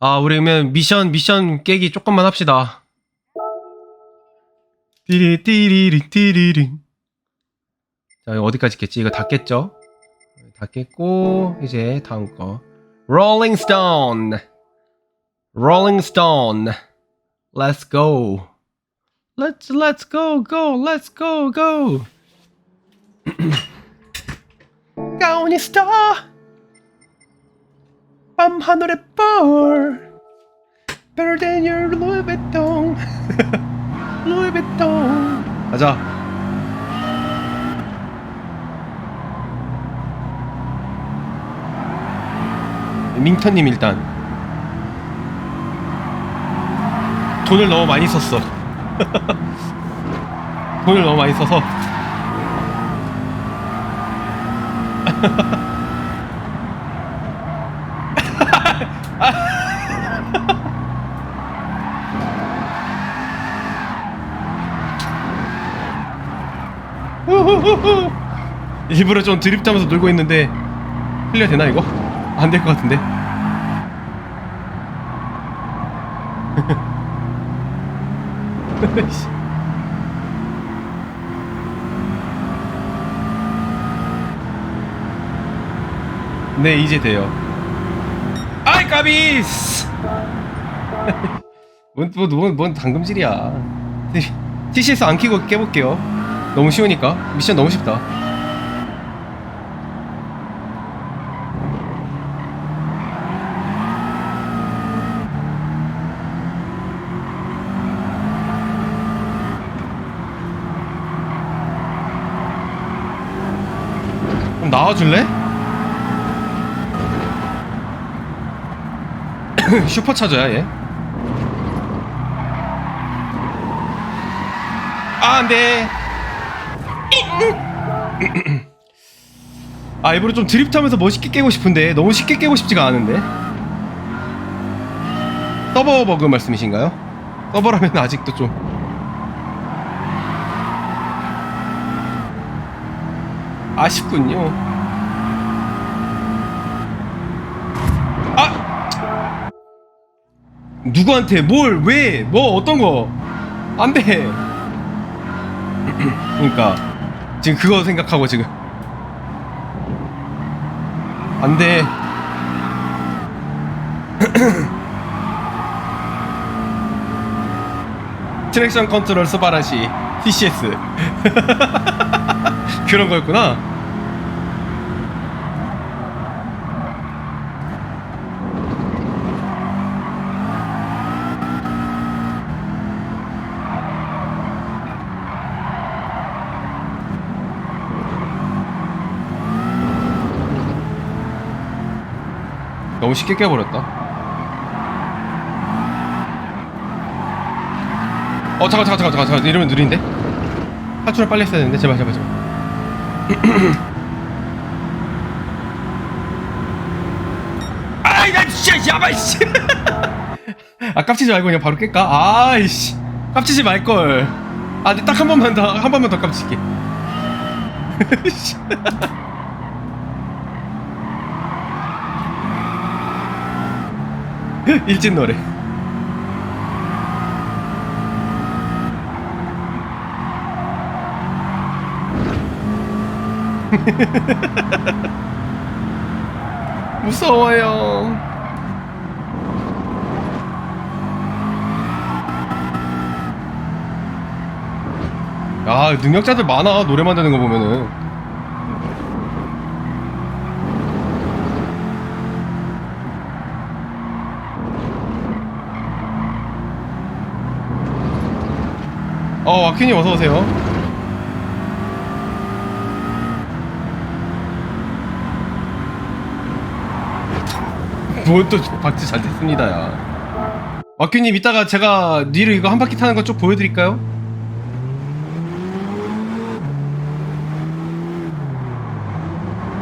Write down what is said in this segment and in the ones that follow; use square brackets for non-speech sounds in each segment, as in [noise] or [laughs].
아, 우리 그러면 미션, 미션 깨기 조금만 합시다. 띠리, 띠리리, 띠리리. 자, 어디까지 깼지? 이거 다 깼죠? 다 깼고, 이제 다음 거. Rolling Stone. Rolling Stone. Let's go. Let's, let's go, go, let's go, go. 가온이 스타. 밤하늘의 볼 Better than your Louis Vuitton Louis Vuitton 가자 민턴님 일단 돈을 너무 많이 썼어 돈을 너무 많이 써서 [laughs] 일부러 좀 드립 타면서 놀고 있는데 흘려 되나 이거? 안 될 것 같은데. [laughs] 네 이제 돼요. 아이 까비스. 뭔 뭔 뭔 [laughs] 뭔 당금질이야. TCS 안 키고 깨볼게요. 너무 쉬우니까 미션 너무 쉽다. 그럼 나와줄래? [laughs] 슈퍼차저야 얘. 아 안돼. [clears throat] 아 일부러 좀 드립타면서 멋있게 깨고 싶은데 너무 쉽게 깨고 싶지가 않은데. 서버 버그 말씀이신가요? 서버라면 아직도 좀. 아쉽군요. 아! 누구한테 뭘, 왜, 뭐, 어떤 거? 안 돼. [clears throat] 그러니까 지금 그거 생각하고 지금 안 돼. [clears throat] 트랙션 컨트롤 스바라시 TCS [laughs] 그런 거였구나. 너무 쉽게 깨버렸다. 어 잠깐 잠깐 잠깐 잠깐 이러면 느린데? 하출을 빨리 했어야 되는데 제발 제발 제발. [clears throat] 아이 나 진짜 야발 씨. [laughs] 아 깝치지 말고 그냥 바로 깰까? 아이씨 깝치지 말 걸. 아, 딱한 번만 더한 번만 더 깝칠게. [laughs] [laughs] 일진 노래. [laughs] 무서워요. 야, 능력자들 많아. 노래 만드는 거 보면은. 어, 와큐님 어서 오세요. 뭘또 박지 잘 됐습니다, 야. 와큐님 이따가 제가 니를 이거 한 바퀴 타는 거 쭉 보여드릴까요?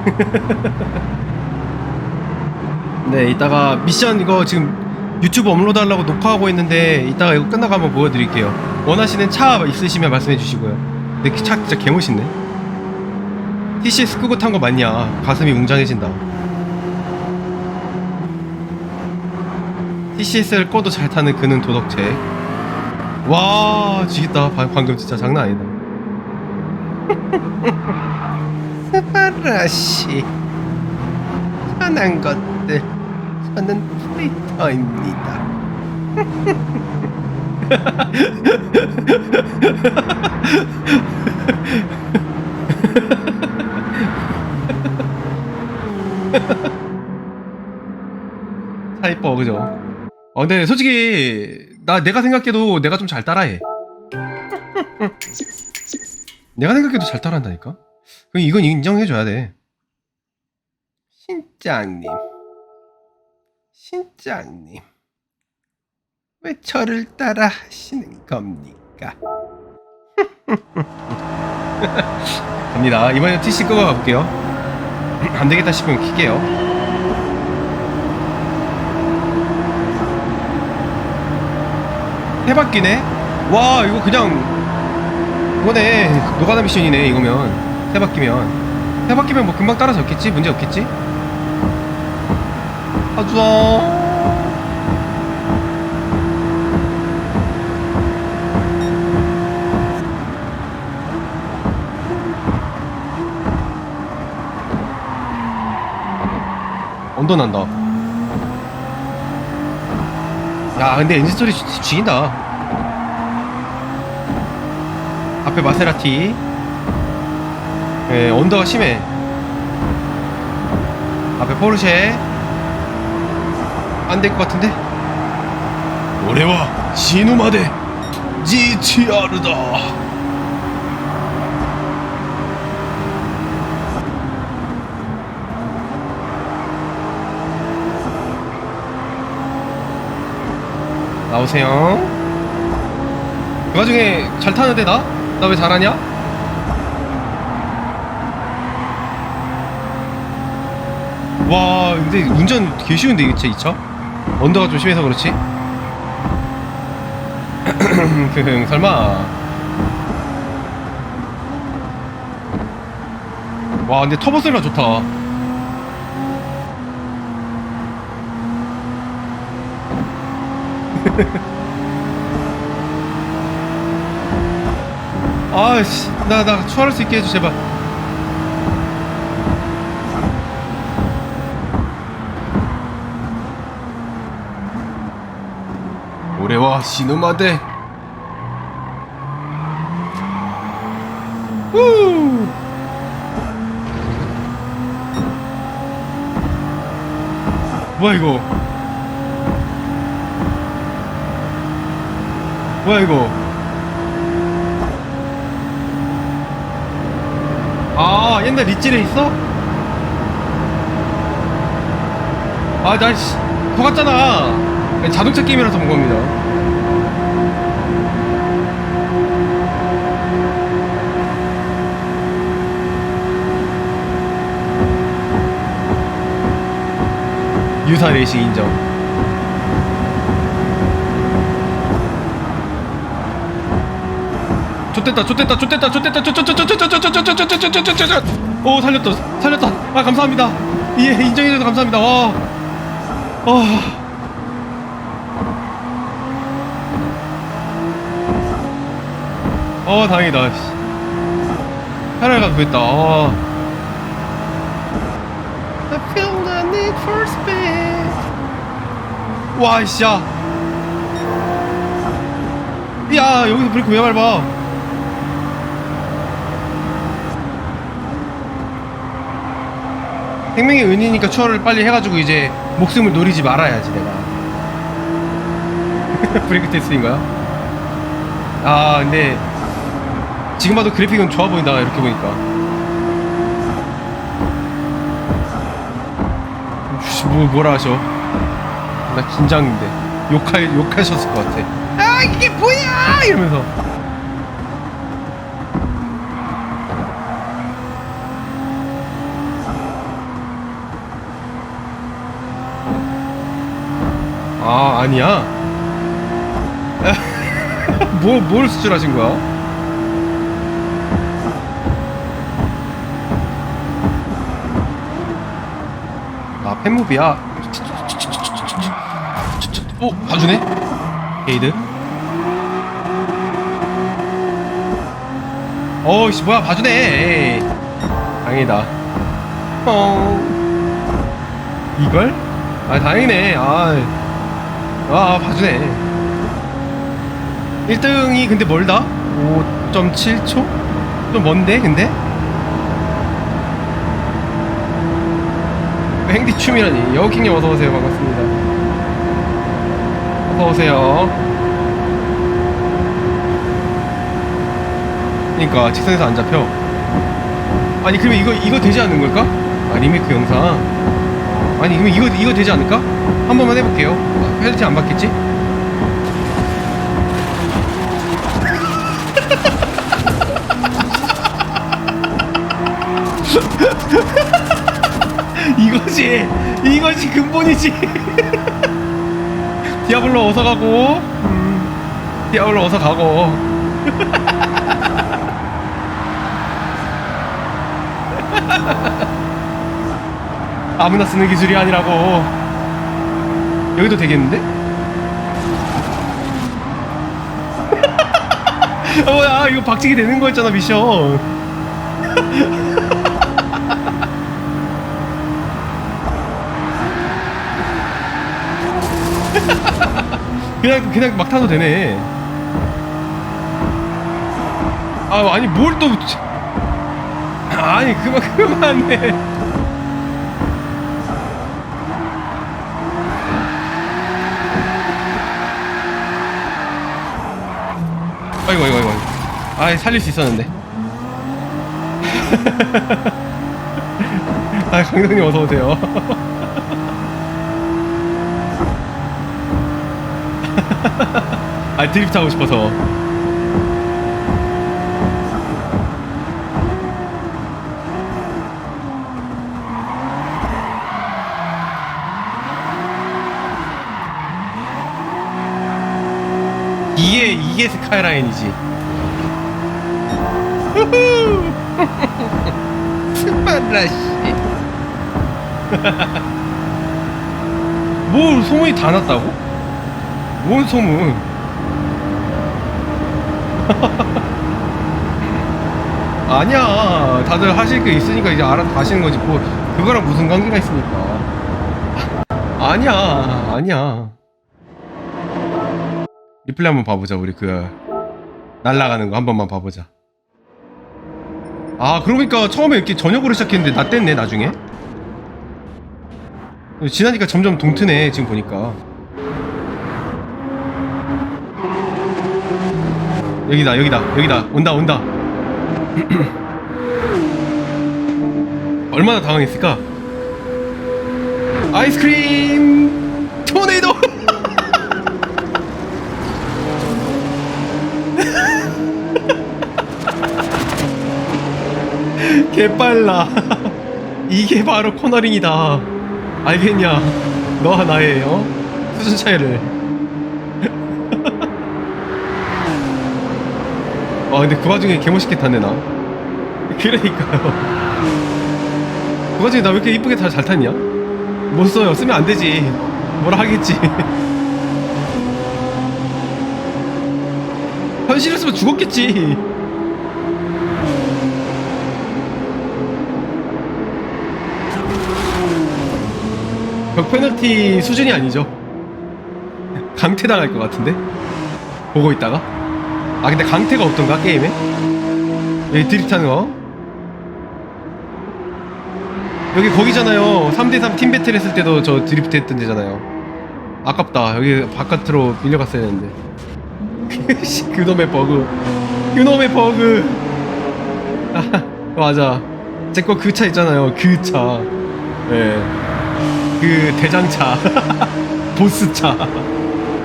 [laughs] 네, 이따가 미션 이거 지금 유튜브 업로드 하려고 녹화하고 있는데 이따가 이거 끝나고 한번 보여드릴게요. 원하시는 차 있으시면 말씀해 주시고요. 근데 차 진짜 개멋있네. TCS 끄고 탄 거 맞냐? 가슴이 웅장해진다. TCS를 꺼도 잘 타는 그는 도덕체. 와, 지겠다. 바- 방금 진짜 장난 아니다. [laughs] 스바라시. 편한 것들. 저는 프리터입니다. [laughs] 차 이뻐, 그죠? 어, 근데 솔직히, 나, 내가 생각해도 내가 좀 잘 따라해. 내가 생각해도 잘 따라한다니까? 그럼 이건 인정해줘야 돼. 신장님. 신장님. 왜 저를 따라 하시는 겁니까? [laughs] 갑니다. 이번에 TC 끄고 가볼게요. 안 되겠다 싶으면 킬게요. 해바퀴네? 와, 이거 그냥, 이거네. 노가다 미션이네, 이거면. 해바퀴면. 해바퀴면 뭐 금방 따라잡겠지? 문제 없겠지? 하자. 언더 난다. 야, 근데 엔진 소리 지- 죽인다. 앞에 마세라티. 예, 언더가 심해. 앞에 포르쉐. 안 될 것 같은데? 올해와 시누마데 GTR다. 나오세요. 그 와중에 잘 타는데 나? 나 왜 잘하냐? 와 근데 운전 개 쉬운데 이게 이 차? 언더가 좀 심해서 그렇지? [clears throat] 그 설마 와 근데 터보 소리가 좋다 [laughs] 아씨 나 나 추월할 수 있게 해줘 제발. 올해와 시누마데 후! 뭐야 이거 뭐야 이거? 아 옛날 리찔에 있어? 아나 씨, 그거 같잖아. 자동차 게임이라서 본 겁니다. 유사 레이싱 인정 좆됐다 좆됐다 좆됐다 좆됐다 좆좆좆좆좆좆좆좆좆좆좆좆좆좆좆좆 오 살렸다 살렸다 아 감사합니다 예 인정해줘서 감사합니다 와 어. 어 다행이다 씨. 하나가 구했다 어. I feel the need for speed 와 씨야 야 여기서 브레이크 왜 밟아 생명의 은이니까 추월을 빨리 해가지고 이제 목숨을 노리지 말아야지 내가. [laughs] 브레이크 테스트인가요? 아 근데 지금 봐도 그래픽은 좋아 보인다 이렇게 보니까. 씨, 뭐 뭐라 하셔? 나 긴장인데. 욕할 욕하셨을 것 같아. 아 이게 뭐야! 이러면서 아 아니야? [laughs] 뭐, 뭘, 뭘 수출하신 거야? 아 팬무비야? 오 봐주네? 게이드? 어이씨 뭐야 봐주네. 다행이다. 어. 이걸? 아 다행이네. 아 아 봐주네 1등이 근데 멀다 5.7초? 좀 먼데 근데? 행디춤이라니 여우킹님 어서오세요 반갑습니다 어서오세요 그니까 직선에서 안 잡혀 아니 그러면 이거 이거 되지 않는 걸까? 아 리메이크 영상 아니 그러면 이거 이거 되지 않을까? 한 번만 해볼게요. 아, 페널티 안 받겠지? [laughs] 이거지. 이거지 근본이지. [laughs] 디아블로 어서 가고. 음, 디아블로 어서 가고. [laughs] 아무나 쓰는 기술이 아니라고 여기도 되겠는데? [laughs] 어, 뭐야 이거 박치기 되는 거였잖아 미션 [laughs] 그냥 그냥 막 타도 되네. 아 아니 뭘또 아니 그만 [laughs] 그만해. 아이고 아이고 아이고. 아 살릴 수 있었는데. [laughs] 아 강동님 어서 오세요. [laughs] 아 드리프트 하고 싶어서 이게 이게 스카이라인이지 후후 스파라씨 [laughs] 뭘 소문이 다 났다고? 뭔 소문? [laughs] 아니야. 다들 하실 게 있으니까 이제 알아서 가시는 거지. 뭐 그거랑 무슨 관계가 있습니까? [laughs] 아니야. 아니야. 리플레이 한번 봐보자. 우리 그 날라가는 거 한 번만 봐보자. 아 그러니까 처음에 이렇게 저녁으로 시작했는데 나 뗐네 나중에. 지나니까 점점 동트네 지금 보니까. 여기다 여기다 여기다. 온다 온다. [clears throat] 얼마나 당황했을까? 아이스크림! 토네이도 [laughs] 개빨라. [laughs] 이게 바로 코너링이다. 알겠냐? 너와 나의 어? 수준 차이를? [laughs] 아 근데 그 와중에 개멋있게 탔네 나. 그러니까요. [laughs] 그 와중에 나 왜 이렇게 이쁘게 다잘 탔냐? 못 써요. 쓰면 안 되지. 뭐라 하겠지. 현실이었으면 죽었겠지 벽 페널티 수준이 아니죠. 강퇴당할 것 같은데? 보고 있다가? 아 근데 강태가 없던가 게임에? 여기 드립타는 거? 여기 거기잖아요. 3대3 팀 배틀 했을 때도 저 드리프트 했던 데잖아요. 아깝다. 여기 바깥으로 밀려갔어야 했는데. [laughs] 씨, 그놈의 버그. 그놈의 버그. [laughs] 아, 맞아. 제 거 그 차 있잖아요. 그 차. 예. 그 대장차 [laughs] 보스차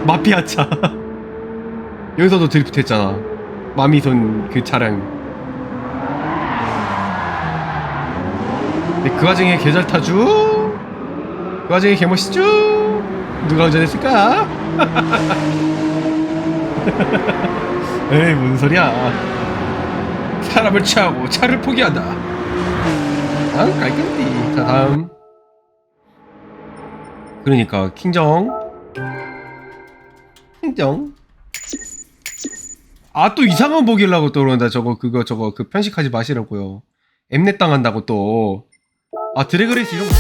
마피아차 [laughs] 여기서도 드리프트 했잖아. 마미손 그 차량. 근데 그 와중에 타죠? 그 와중에 개 멋있죠? 누가 운전했을까? [laughs] 에이, 뭔 소리야. 사람을 취하고 차를 포기한다. 아, 깔끔디. 자, 다음. 그러니까 킹정. 킹정. 아 또 이상한 보기라고 또 그런다. 저거 그거 저거 그 편식하지 마시라고요. 엠넷 당한다고 또 아 드래그레이스 이런 거